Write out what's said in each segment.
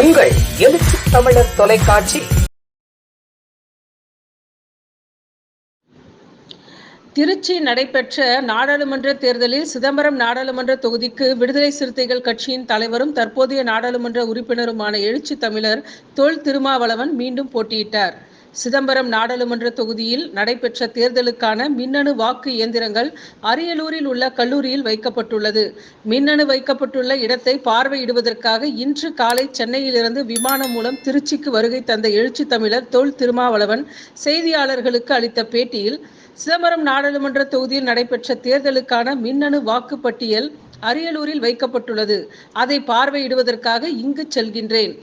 உங்கள் எழுச்சி தமிழர் தொலைக்காட்சி. திருச்சி நடைபெற்ற நாடாளுமன்ற தேர்தலில் சிதம்பரம் நாடாளுமன்ற தொகுதிக்கு விடுதலை சிறுத்தைகள் கட்சியின் தலைவரும் தற்போதைய நாடாளுமன்ற உறுப்பினருமான எழுச்சி தமிழர் தொல் திருமாவளவன் மீண்டும் போட்டியிட்டார். சிதம்பரம் நாடாளுமன்ற தொகுதியில் நடைபெற்ற தேர்தலுக்கான மின்னணு வாக்கு இயந்திரங்கள் அரியலூரில் உள்ள கல்லூரியில் வைக்கப்பட்டுள்ளது. மின்னணு வைக்கப்பட்டுள்ள இடத்தை பார்வையிடுவதற்காக இன்று காலை சென்னையிலிருந்து விமானம் மூலம் திருச்சிக்கு வருகை தந்த எழுச்சி தமிழர் தொல் திருமாவளவன் செய்தியாளர்களுக்கு அளித்த பேட்டியில் சிதம்பரம் நாடாளுமன்ற தொகுதியில் நடைபெற்ற தேர்தலுக்கான மின்னணு வாக்குப்பட்டியல் அரியலூரில் வைக்கப்பட்டுள்ளது. அதை பார்வையிடுவதற்காக இங்கு செல்கின்றேன்.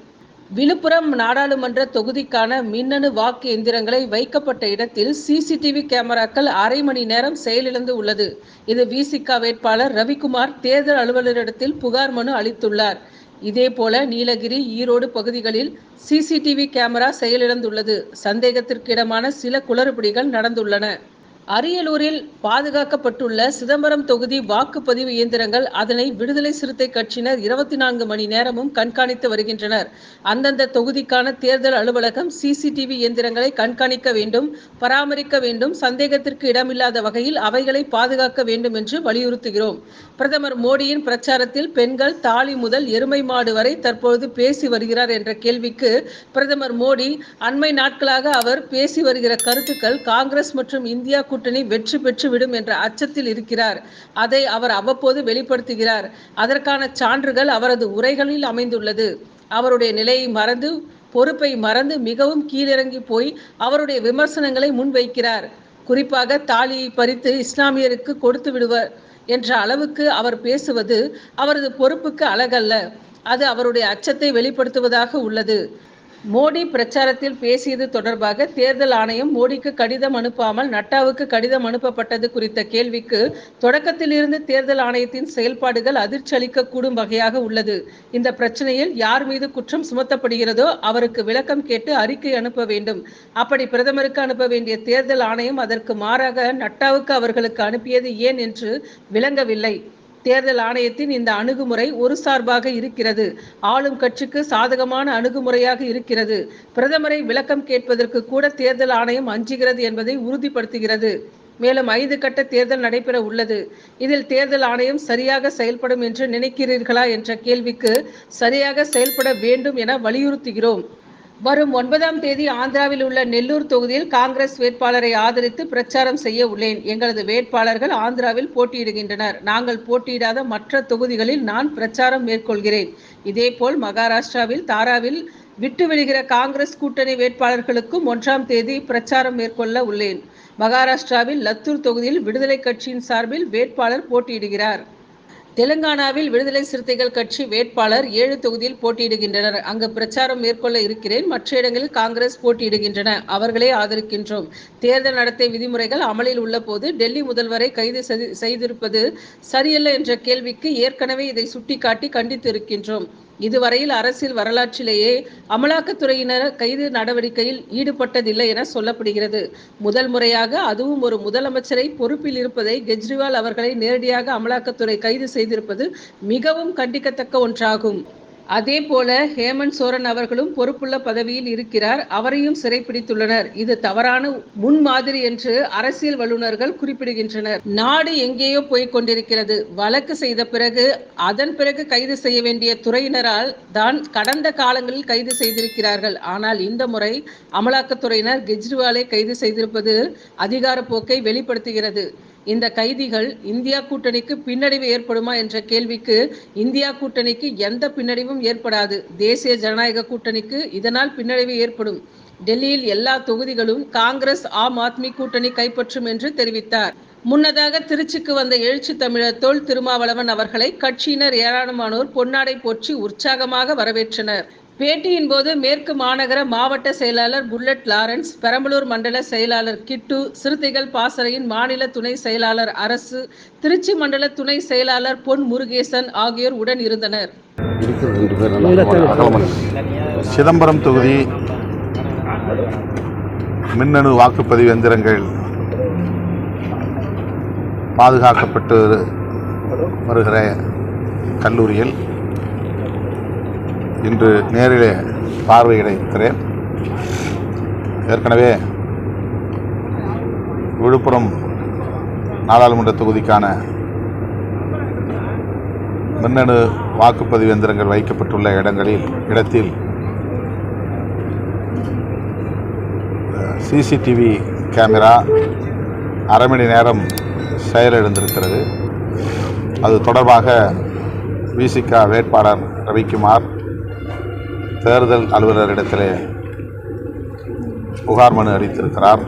விழுப்புரம் நாடாளுமன்ற தொகுதிக்கான மின்னணு வாக்கு எந்திரங்களை வைக்கப்பட்ட இடத்தில் சிசிடிவி கேமராக்கள் அரை மணி நேரம் செயலிழந்து உள்ளது. இது விசிக வேட்பாளர் ரவிக்குமார் தேர்தல் அலுவலரிடத்தில் புகார் மனு அளித்துள்ளார். இதேபோல நீலகிரி ஈரோடு பகுதிகளில் சிசிடிவி கேமரா செயலிழந்துள்ளது. சந்தேகத்திற்கிடமான சில குளறுபடிகள் நடந்துள்ளன. அரியலூரில் பாதுகாக்கப்பட்டுள்ள சிதம்பரம் தொகுதி வாக்குப்பதிவு இயந்திரங்கள் அதனை விடுதலை சிறுத்தை கட்சியினர் இருபத்தி நான்கு மணி நேரமும் கண்காணித்து வருகின்றனர். அந்தந்த தொகுதிக்கான தேர்தல் அலுவலகம் சிசிடிவி இயந்திரங்களை கண்காணிக்க வேண்டும் பராமரிக்க வேண்டும் சந்தேகத்திற்கு இடமில்லாத வகையில் அவைகளை பாதுகாக்க வேண்டும் என்று வலியுறுத்துகிறோம். பிரதமர் மோடியின் பிரச்சாரத்தில் பெண்கள் தாலி முதல் எருமை மாடு வரை தற்பொழுது பேசி வருகிறார் என்ற கேள்விக்கு பிரதமர் மோடி அண்மை நாட்களாக அவர் பேசி வருகிற கருத்துக்கள் காங்கிரஸ் மற்றும் இந்தியா கூட்டணி வெற்றி விடும் என்ற அச்சத்தில் இருக்கிறார். அதை அவர் அவ்வப்போது வெளிப்படுத்துகிறார். அதற்கான சான்றுகள் அவரது உரைகளில் அமைந்துள்ளது. அவருடைய நிலையை மறந்து பொறுப்பை மறந்து மிகவும் கீழிறங்கி போய் அவருடைய விமர்சனங்களை முன்வைக்கிறார். குறிப்பாக தாலியை பறித்து இஸ்லாமியருக்கு கொடுத்து விடுவர் என்ற அளவுக்கு அவர் பேசுவது அவரது பொறுப்புக்கு அழகல்ல. அது அவருடைய அச்சத்தை வெளிப்படுத்துவதாக உள்ளது. மோடி பிரச்சாரத்தில் பேசியது தொடர்பாக தேர்தல் ஆணையம் மோடிக்கு கடிதம் அனுப்பாமல் நட்டாவுக்கு கடிதம் அனுப்பப்பட்டது குறித்த கேள்விக்கு தொடக்கத்திலிருந்து தேர்தல் ஆணையத்தின் செயல்பாடுகள் அதிர்ச்சி அளிக்கக்கூடும் வகையாக உள்ளது. இந்த பிரச்சனையில் யார் மீது குற்றம் சுமத்தப்படுகிறதோ அவருக்கு விளக்கம் கேட்டு அறிக்கை அனுப்ப வேண்டும். அப்படி பிரதமருக்கு அனுப்ப வேண்டிய தேர்தல் ஆணையம் அதற்கு மாறாக நட்டாவுக்கு அவர்களுக்கு அனுப்பியது ஏன் என்று விளங்கவில்லை. தேர்தல் ஆணையத்தின் இந்த அணுகுமுறை ஒரு சார்பாக இருக்கிறது. ஆளும் கட்சிக்கு சாதகமான அணுகுமுறையாக இருக்கிறது. பிரதமரை விளக்கம் கேட்பதற்கு கூட தேர்தல் ஆணையம் அஞ்சுகிறது என்பதை உறுதிப்படுத்துகிறது. மேலும் ஐந்து கட்ட தேர்தல் நடைபெற உள்ளது. இதில் தேர்தல் ஆணையம் சரியாக செயல்படும் என்று நினைக்கிறீர்களா என்ற கேள்விக்கு சரியாக செயல்பட வேண்டும் என வலியுறுத்துகிறோம். வரும் ஒன்பதாம் தேதி ஆந்திராவில் உள்ள நெல்லூர் தொகுதியில் காங்கிரஸ் வேட்பாளரை ஆதரித்து பிரச்சாரம் செய்ய உள்ளேன். எங்களது வேட்பாளர்கள் ஆந்திராவில் போட்டியிடுகின்றனர். நாங்கள் போட்டியிடாத மற்ற தொகுதிகளில் நான் பிரச்சாரம் மேற்கொள்கிறேன். இதேபோல் மகாராஷ்டிராவில் தாராவில் விட்டு விடுகிற காங்கிரஸ் கூட்டணி வேட்பாளர்களுக்கும் ஒன்றாம் தேதி பிரச்சாரம் மேற்கொள்ள உள்ளேன். மகாராஷ்டிராவில் லத்தூர் தொகுதியில் விடுதலை கட்சியின் சார்பில் வேட்பாளர் போட்டியிடுகிறார். தெலுங்கானாவில் விடுதலை சிறுத்தைகள் கட்சி வேட்பாளர் ஏழு தொகுதியில் போட்டியிடுகின்றனர். அங்கு பிரச்சாரம் மேற்கொள்ள இருக்கிறேன். மற்ற இடங்களில் காங்கிரஸ் போட்டியிடுகின்றன. அவர்களே ஆதரிக்கின்றோம். தேர்தல் நடத்தை விதிமுறைகள் அமலில் உள்ள போது டெல்லி முதல்வரை கைது செய்திருப்பது சரியல்ல என்ற கேள்விக்கு ஏற்கனவே இதை சுட்டிக்காட்டி கண்டித்து இருக்கின்றோம் இதுவரையில் அரசியல் வரலாற்றிலேயே அமலாக்கத்துறையினர் கைது நடவடிக்கையில் ஈடுபட்டதில்லை என சொல்லப்படுகிறது. முதல் முறையாக அதுவும் ஒரு முதலமைச்சரை பொறுப்பில் இருப்பதை கெஜ்ரிவால் அவர்களை நேரடியாக அமலாக்கத்துறை கைது செய்திருப்பது மிகவும் கண்டிக்கத்தக்க ஒன்றாகும். அதே போல ஹேமந்த் சோரன் அவர்களும் பொறுப்புள்ள பதவியில் இருக்கிறார். அவரையும் சிறைப்பிடித்துள்ளனர். இது தவறான முன்மாதிரி என்று அரசியல் வல்லுநர்கள் குறிப்பிடுகின்றனர். நாடு எங்கேயோ போய்க் கொண்டிருக்கிறது. வழக்கு செய்த பிறகு அதன் பிறகு கைது செய்ய வேண்டிய துறையினரால் தான் கடந்த காலங்களில் கைது செய்திருக்கிறார்கள். ஆனால் இந்த முறை அமலாக்கத்துறையினர் கெஜ்ரிவாலை கைது செய்திருப்பது அதிகார போக்கை வெளிப்படுத்துகிறது. இந்த கைதிகள் இந்தியா கூட்டணிக்கு பின்னடைவு ஏற்படுமா என்ற கேள்விக்கு இந்தியா கூட்டணிக்கு எந்த பின்னடைவும் ஏற்படாது. தேசிய ஜனநாயக கூட்டணிக்கு இதனால் பின்னடைவு ஏற்படும். டெல்லியில் எல்லா தொகுதிகளும் காங்கிரஸ் ஆம் ஆத்மி கூட்டணி கைப்பற்றும் என்று தெரிவித்தார். முன்னதாக திருச்சிக்கு வந்த எழுச்சி தமிழர் தொல் திருமாவளவன் அவர்களை கட்சியினர் ஏராளமானோர் பொன்னாடை போற்றி உற்சாகமாக வரவேற்றனர். பேட்டியின் போது மேற்கு மாநகர மாவட்ட செயலாளர் புல்லட் லாரன்ஸ் பெரம்பலூர் மண்டல செயலாளர் கிட்டு சிறுத்தைகள் பாசறையின் மாநில துணை செயலாளர் அரசு திருச்சி மண்டல துணை செயலாளர் பொன் முருகேசன் ஆகியோர் உடன் இருந்தனர். சிதம்பரம் தொகுதி மின்னணு வாக்குப்பதிவு எந்திரங்கள் பாதுகாக்கப்பட்டு வருகிற கல்லூரியில் இன்று நேரிலே பார்வையிட இருக்கிறேன். ஏற்கனவே விழுப்புரம் நாடாளுமன்ற தொகுதிக்கான மின்னணு வாக்குப்பதிவு எந்திரங்கள் வைக்கப்பட்டுள்ள இடங்களில் இடத்தில் சிசிடிவி கேமரா அரை மணி நேரம் செயலிழந்திருக்கிறது. அது தொடர்பாக விசிகா வேட்பாளர் ரவிக்குமார் தேர்தல் அலுவலரிடத்திலே புகார் மனு அளித்திருக்கிறார்.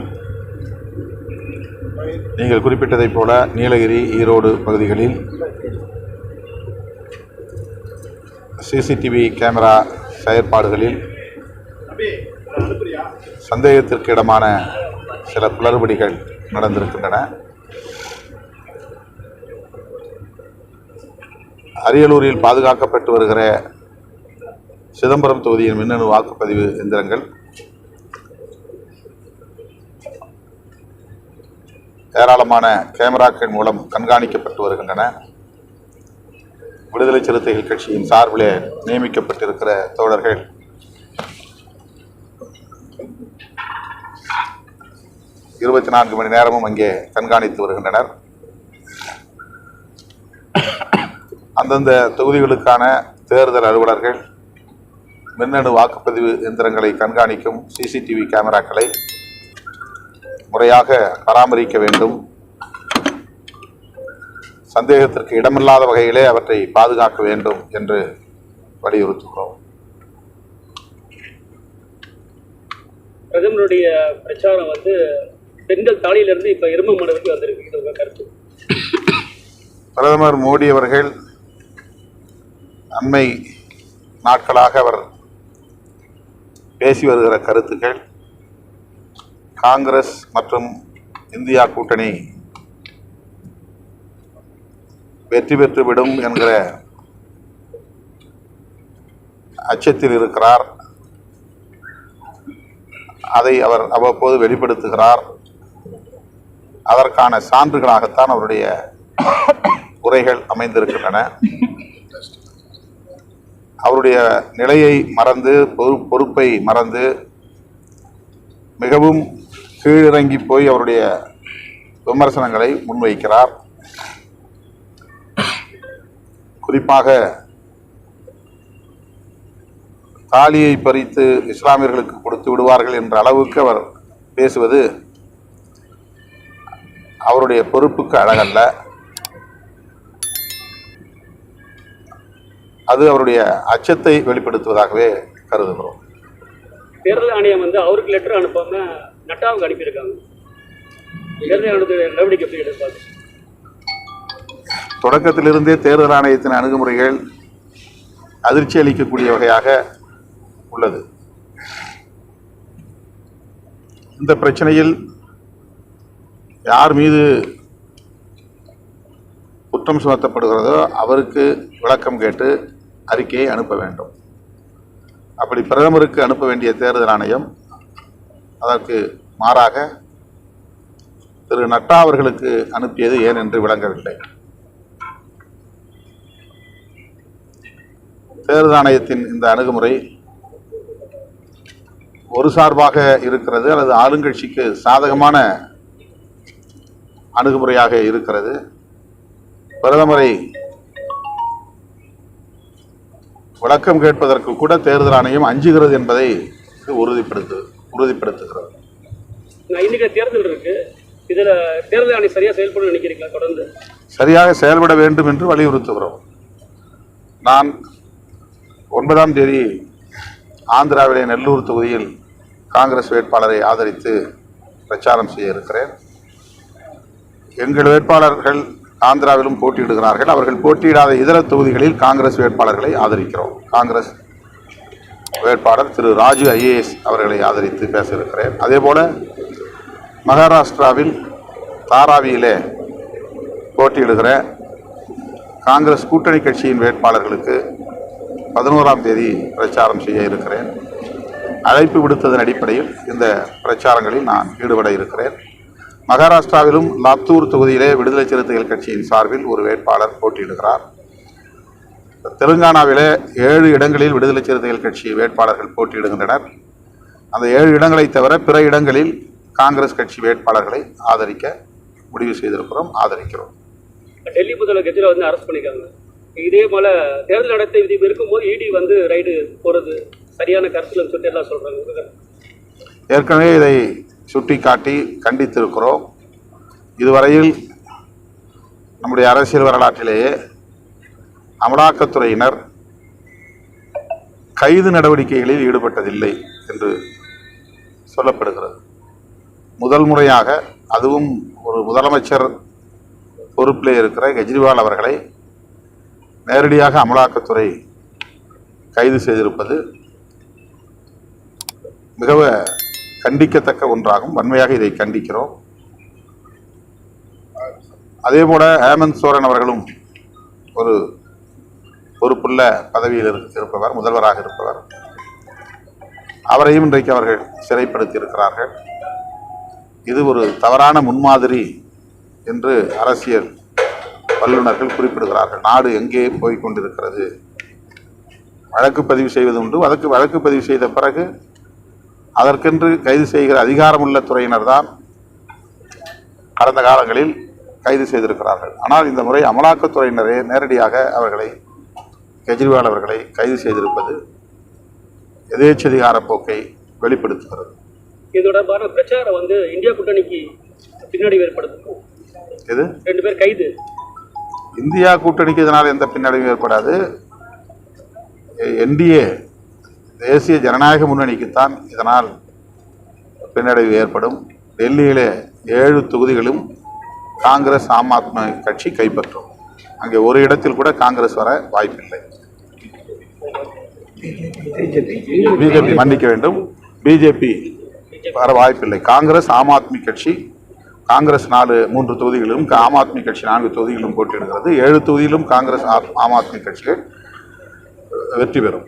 நீங்கள் குறிப்பிட்டதைப் போல நீலகிரி ஈரோடு பகுதிகளில் சிசிடிவி கேமரா செயற்பாடுகளில் சந்தேகத்திற்கு இடமான சில குளறுபடிகள் நடந்திருக்கின்றன. அரியலூரில் பாதுகாக்கப்பட்டு வருகிற சிதம்பரம் தொகுதியின் மின்னணு வாக்குப்பதிவு எந்திரங்கள். ஏராளமான கேமராக்கள் மூலம் கண்காணிக்கப்பட்டு வருகின்றன. விடுதலை சிறுத்தைகள் கட்சியின் சார்பிலே நியமிக்கப்பட்டிருக்கிற தோழர்கள். இருபத்தி நான்கு மணி நேரமும் அங்கே கண்காணித்து வருகின்றனர். அந்தந்த தொகுதிகளுக்கான தேர்தல் அலுவலர்கள் மின்னணு வாக்குப்பதிவு எந்திரங்களை கண்காணிக்கும் சிசிடிவி கேமராக்களை முறையாக பராமரிக்க வேண்டும். சந்தேகத்திற்கு இடமில்லாத வகையிலே அவற்றை பாதுகாக்க வேண்டும் என்று வலியுறுத்துகிறோம். பிரதமருடைய பிரச்சாரம் வந்து பெண்கள் தாலியிலிருந்து இப்ப எரும மண்டலுக்கு வந்திருக்கு. இது கருத்து. பிரதமர் மோடி அவர்கள் அண்மை நாட்களாக அவர் பேசி வருகிற கருத்துக்கள் காங்கிரஸ் மற்றும் இந்தியா கூட்டணி வெற்றி பெற்றுவிடும் என்கிற அச்சத்தில் இருக்கிறார். அதை அவர் அவ்வப்போது வெளிப்படுத்துகிறார். அதற்கான சான்றுகளாகத்தான் அவருடைய உரைகள் அமைந்திருக்கின்றன. அவருடைய நிலையை மறந்து பொறு- பொறுப்பை மறந்து மிகவும் கீழிறங்கி போய் அவருடைய விமர்சனங்களை முன்வைக்கிறார். குறிப்பாக தாலியை பறித்து இஸ்லாமியர்களுக்கு கொடுத்து விடுவார்கள் என்ற அளவுக்கு அவர் பேசுவது அவருடைய பொறுப்புக்கு அழகல்ல. அது அவருடைய அச்சத்தை வெளிப்படுத்துவதாகவே கருதுகிறோம். தேர்தல் ஆணையம் வந்து அவருக்கு லெட்டர் அனுப்பாம நட்டாவுக்கு அனுப்பியிருக்காங்க. தேர்தல் ஆணையத்துடைய நடவடிக்கை எப்படி எடுப்பாங்க தொடக்கத்திலிருந்தே தேர்தல் ஆணையத்தின் அணுகுமுறைகள் அதிர்ச்சி அளிக்கக்கூடிய வகையாக உள்ளது. இந்த பிரச்சனையில் யார் மீது குற்றம் சுமத்தப்படுகிறதோ அவருக்கு விளக்கம் கேட்டு அறிக்கையை அனுப்ப வேண்டும். அப்படி பிரதமருக்கு அனுப்ப வேண்டிய தேர்தல் ஆணையம் அதற்கு மாறாக திரு நட்டா அவர்களுக்கு அனுப்பியது ஏன் என்று விளங்கவில்லை. தேர்தல் ஆணையத்தின் இந்த அணுகுமுறை ஒரு சார்பாக இருக்கிறது அல்லது ஆளுங்கட்சிக்கு சாதகமான அணுகுமுறையாக இருக்கிறது. பிரதமரை விளக்கம் கேட்பதற்கு கூட தேர்தல் ஆணையம் அஞ்சுகிறது என்பதை உறுதிப்படுத்து உறுதிப்படுத்துகிறது. நான் இன்னைக்கு தேர்தல் இருக்கு. இதுல தேர்தல் ஆணையம் சரியா செயல்படும் நினைக்கிறீங்களா? தொடர்ந்து. சரியாக செயல்பட வேண்டும் என்று வலியுறுத்துகிறோம். நான் ஒன்பதாம் தேதி ஆந்திராவிலே நெல்லூர் தொகுதியில் காங்கிரஸ் வேட்பாளரை ஆதரித்து பிரச்சாரம் செய்ய இருக்கிறேன். எங்கள் வேட்பாளர்கள் ஆந்திராவிலும் போட்டியிடுகிறார்கள். அவர்கள் போட்டியிடாத இதர தொகுதிகளில் காங்கிரஸ் வேட்பாளர்களை ஆதரிக்கிறோம். காங்கிரஸ் வேட்பாளர் திரு ராஜு ஐஏஎஸ் அவர்களை ஆதரித்து பேச இருக்கிறேன் மகாராஷ்டிராவில் தாராவியிலே போட்டியிடுகிற காங்கிரஸ் கூட்டணி கட்சியின் வேட்பாளர்களுக்கு பதினோராம் தேதி பிரச்சாரம் செய்ய இருக்கிறேன். அழைப்பு விடுத்ததன் அடிப்படையில் இந்த பிரச்சாரங்களில் நான் ஈடுபட இருக்கிறேன். மகாராஷ்டிராவிலும் லாத்தூர் தொகுதியிலே விடுதலை சிறுத்தைகள் கட்சியின் சார்பில் ஒரு வேட்பாளர் போட்டியிடுகிறார். தெலுங்கானாவிலே ஏழு இடங்களில் விடுதலை சிறுத்தைகள் கட்சி வேட்பாளர்கள் போட்டியிடுகின்றனர். அந்த ஏழு இடங்களை தவிர பிற இடங்களில் காங்கிரஸ் கட்சி வேட்பாளர்களை ஆதரிக்க முடிவு செய்திருக்கிறோம் ஆதரிக்கிறோம். டெல்லி கட்சியில் வந்து அரெஸ்ட் பண்ணிருக்காங்க இதே போல தேர்தல் நடத்தை விதி இருக்கும்போது இடி வந்து ரைடு போறது சரியான கருத்துலன்னு சொல்லிட்டு எல்லாம் கருத்து? ஏற்கனவே இதை சுட்டிக்காட்டி கண்டித்திருக்கிறோம். இதுவரையில் நம்முடைய அரசியல் வரலாற்றிலேயே அமலாக்கத்துறையினர் கைது நடவடிக்கைகளில் ஈடுபட்டதில்லை என்று சொல்லப்படுகிறது. முதல் முறையாக அதுவும் ஒரு முதலமைச்சர் பொறுப்பில் இருக்கிற கெஜ்ரிவால் அவர்களை நேரடியாக அமலாக்கத்துறை கைது செய்திருப்பது மிக கண்டிக்கத்தக்க ஒன்றாகும். வன்மையாக இதை கண்டிக்கிறோம். அதேபோல ஹேமந்த் சோரன் அவர்களும் ஒரு பொறுப்புள்ள பதவியில் இருப்பவர் முதல்வராக இருப்பவர். அவரையும் இன்றைக்கு அவர்கள் சிறைப்படுத்தி இருக்கிறார்கள் இது ஒரு தவறான முன்மாதிரி என்று அரசியல் வல்லுநர்கள் குறிப்பிடுகிறார்கள். நாடு எங்கே போய் கொண்டிருக்கிறது? வழக்கு பதிவு செய்வது உண்டு. அதற்கு வழக்கு பதிவு செய்த பிறகு அதற்கென்று கைது செய்கிற அதிகாரமுள்ள துறையினர் தான் கடந்த காலங்களில் கைது செய்திருக்கிறார்கள். ஆனால் இந்த முறை அமலாக்கத்துறையினரே நேரடியாக அவர்களை கெஜ்ரிவால் அவர்களை கைது செய்திருப்பது எதேச்சதிகார போக்கை வெளிப்படுத்துகிறது. இது தொடர்பான பிரச்சாரம் வந்து இந்தியா கூட்டணிக்கு பின்னாடி ஏற்படுத்தும். இது ரெண்டு பேர் கைது. இந்தியா கூட்டணிக்கு இதனால் எந்த பின்னடைவும் ஏற்படாது. என்டிஏ தேசிய ஜனநாயக முன்னணிக்குத்தான் இதனால் பின்னடைவு ஏற்படும். டெல்லியிலே ஏழு தொகுதிகளும் காங்கிரஸ் ஆம் ஆத்மி கட்சி கைப்பற்றும். அங்கே ஒரு இடத்தில் கூட காங்கிரஸ் வர வாய்ப்பில்லை. பிஜேபி மன்னிக்க வேண்டும். பிஜேபி வர வாய்ப்பில்லை. காங்கிரஸ் ஆம் ஆத்மி கட்சி காங்கிரஸ் நாலு மூன்று தொகுதிகளிலும் ஆம் ஆத்மி கட்சி நான்கு தொகுதிகளிலும் போட்டியிடுகிறது. ஏழு தொகுதியிலும் காங்கிரஸ் ஆம் ஆத்மி கட்சிகள் வெற்றி பெறும்.